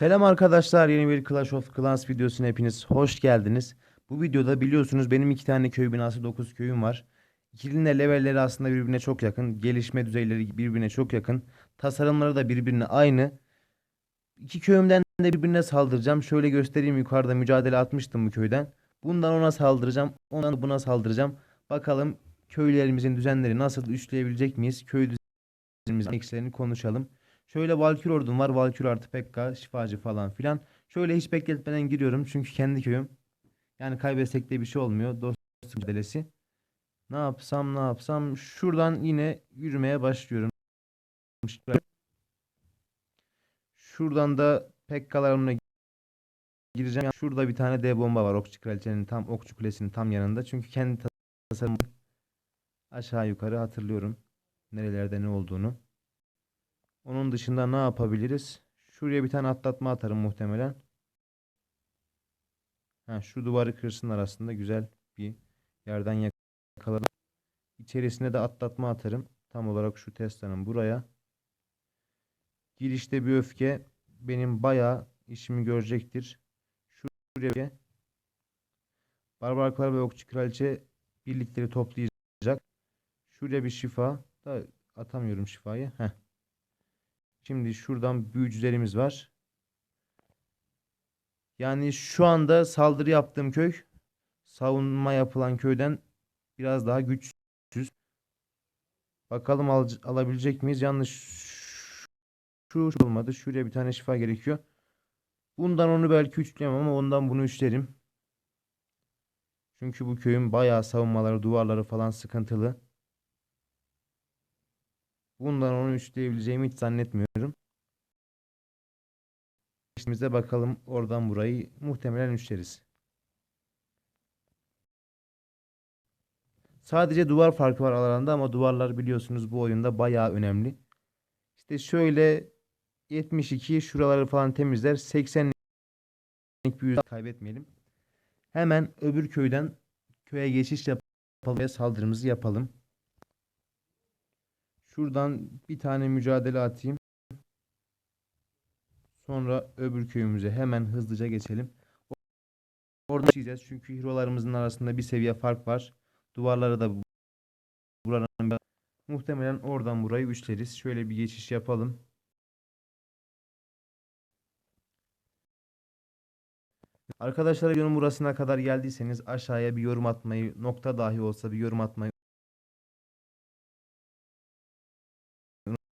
Selam arkadaşlar yeni bir Clash of Clans videosuna hepiniz hoş geldiniz. Bu videoda biliyorsunuz benim iki tane köy binası 9 köyüm var. İkilinin de levelleri aslında birbirine çok yakın. Gelişme düzeyleri birbirine çok yakın. Tasarımları da birbirine aynı. İki köyümden de birbirine saldıracağım. Şöyle göstereyim yukarıda mücadele atmıştım bu köyden. Bundan ona saldıracağım. Ondan da buna saldıracağım. Bakalım köylerimizin düzenleri nasıl üçleyebilecek miyiz? Köy düzenimizin eksilerini konuşalım. Şöyle Valkür ordum var. Valkür artı Pekka, şifacı falan filan. Şöyle hiç bekletmeden giriyorum. Çünkü kendi köyüm. Yani kaybetsek de bir şey olmuyor. Dost mücadelesi. Ne yapsam ne yapsam. Şuradan yine yürümeye başlıyorum. Şuradan da Pekka'larımla gireceğim. Yani Şurada bir tane D bomba var. Okçu Kraliçenin tam Okçu Kulesi'nin tam yanında. Çünkü kendi tasarımı aşağı yukarı hatırlıyorum. Nerelerde ne olduğunu. Onun dışında ne yapabiliriz? Şuraya bir tane atlatma atarım muhtemelen. Ha, şu duvarı kırsınlar aslında güzel bir yerden yakalarım. İçerisine de atlatma atarım. Tam olarak şu Tesla'nın buraya. Girişte bir öfke benim bayağı işimi görecektir. Şuraya Barbarklar ve Okçu Kraliçe birlikleri toplayacak. Şuraya bir şifa da atamıyorum şifayı. Heh. Şimdi şuradan büyücülerimiz var. Yani şu anda saldırı yaptığım köy savunma yapılan köyden biraz daha güçsüz. Bakalım al alabilecek miyiz? Yanlış şu, şu olmadı. Şuraya bir tane şifa gerekiyor. Bundan onu belki üçleyemem ama ondan bunu üçlerim. Çünkü bu köyün bayağı savunmaları, duvarları falan sıkıntılı. Bundan onu üçleyebileceğimi hiç zannetmiyorum. İşimize bakalım oradan burayı muhtemelen üçleriz. Sadece duvar farkı var aralarında ama duvarlar biliyorsunuz bu oyunda bayağı önemli. İşte şöyle 72 şuraları falan temizler. 80'lik bir yüz kaybetmeyelim. Hemen öbür köyden köye geçiş yapalım ve saldırımızı yapalım. Şuradan bir tane mücadele atayım. Sonra öbür köyümüze hemen hızlıca geçelim. Orada çizeceğiz çünkü hero'larımızın arasında bir seviye fark var. Duvarları da buranın muhtemelen oradan burayı üçleriz. Şöyle bir geçiş yapalım. Arkadaşlar videonun burasına kadar geldiyseniz aşağıya bir yorum atmayı, nokta dahi olsa bir yorum atmayı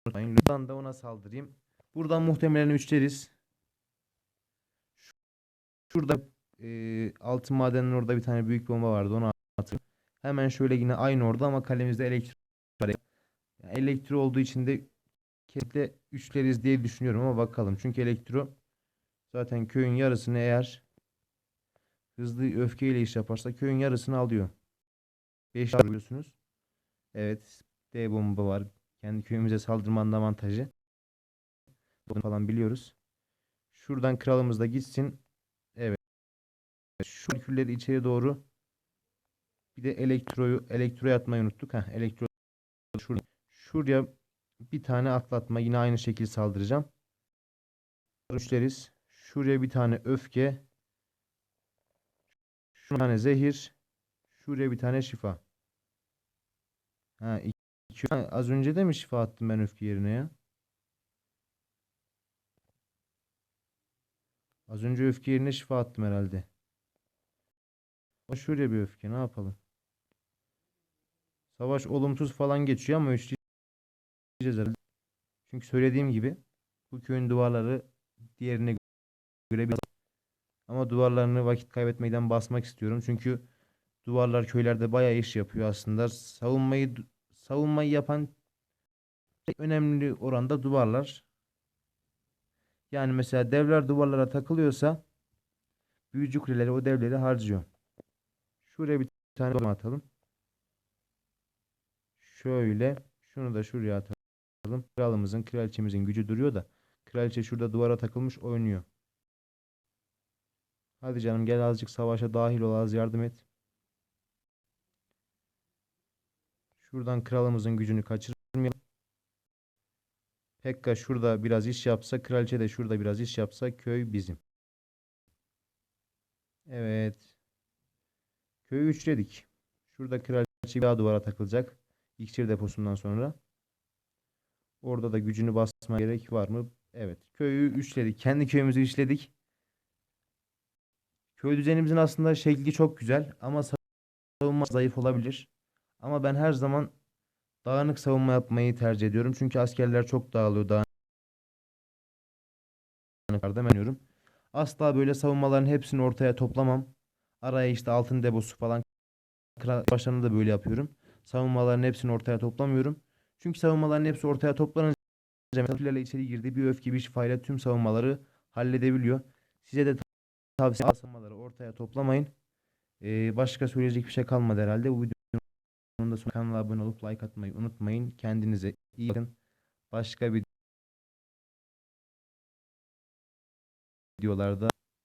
unutmayın. Buradan da ona saldırayım. Buradan muhtemelen üçleriz. Şurada e, altın madenin orada bir tane büyük bomba vardı. Onu atayım. Hemen şöyle yine aynı orada ama kalemizde elektro var. Yani elektro olduğu için de kesinlikle üçleriz diye düşünüyorum ama bakalım. Çünkü elektro zaten köyün yarısını eğer hızlı öfkeyle iş yaparsa köyün yarısını alıyor. 5 biliyorsunuz. Evet. D bomba var. Kendi köyümüze saldırmanın avantajı. Bunu falan biliyoruz. Şuradan kralımız da gitsin. Evet. Şu külleri içeri doğru. Bir de elektroyu elektroya atmayı unuttuk. Heh, elektro şurada. Şuraya bir tane atlatma. Yine aynı şekilde saldıracağım. Üçleriz. Şuraya bir tane öfke. Şuraya bir tane zehir. Şuraya bir tane şifa. Ha, ha, az önce de mi şifa attım ben öfke yerine ya? Az önce öfke yerine şifa attım herhalde. O şuraya bir öfke ne yapalım? Savaş olumsuz falan geçiyor ama üçleyeceğiz herhalde. Çünkü söylediğim gibi bu köyün duvarları diğerine göre biraz ama duvarlarını vakit kaybetmeden basmak istiyorum. Çünkü duvarlar köylerde bayağı iş yapıyor aslında. Savunmayı savunmayı yapan önemli oranda duvarlar. Yani mesela devler duvarlara takılıyorsa büyücü kuleleri o devleri harcıyor. Şuraya bir tane atalım. Şöyle şunu da şuraya atalım. Kralımızın, kraliçemizin gücü duruyor da kraliçe şurada duvara takılmış oynuyor. Hadi canım gel azıcık savaşa dahil ol az yardım et. Şuradan kralımızın gücünü kaçırmayalım. Pekka şurada biraz iş yapsa, kraliçe de şurada biraz iş yapsa köy bizim. Evet. Köyü üçledik. Şurada kraliçe bir daha duvara takılacak. İksir deposundan sonra. Orada da gücünü basma gerek var mı? Evet. Köyü üçledik. Kendi köyümüzü üçledik. Köy düzenimizin aslında şekli çok güzel ama savunma zayıf olabilir. Ama ben her zaman dağınık savunma yapmayı tercih ediyorum. Çünkü askerler çok dağılıyor. Dağınıklarda ben. Asla böyle savunmaların hepsini ortaya toplamam. Araya işte altın deposu falan başlarında da böyle yapıyorum. Savunmaların hepsini ortaya toplamıyorum. Çünkü savunmaların hepsi ortaya toplanınca Atilla içeri girdi bir öfke bir şifayla tüm savunmaları halledebiliyor. Size de tavsiye savunmaları ortaya toplamayın. Ee, başka söyleyecek bir şey kalmadı herhalde. Bu videonun sonunda kanala abone olup like atmayı unutmayın. Kendinize iyi bakın. Başka bir videolarda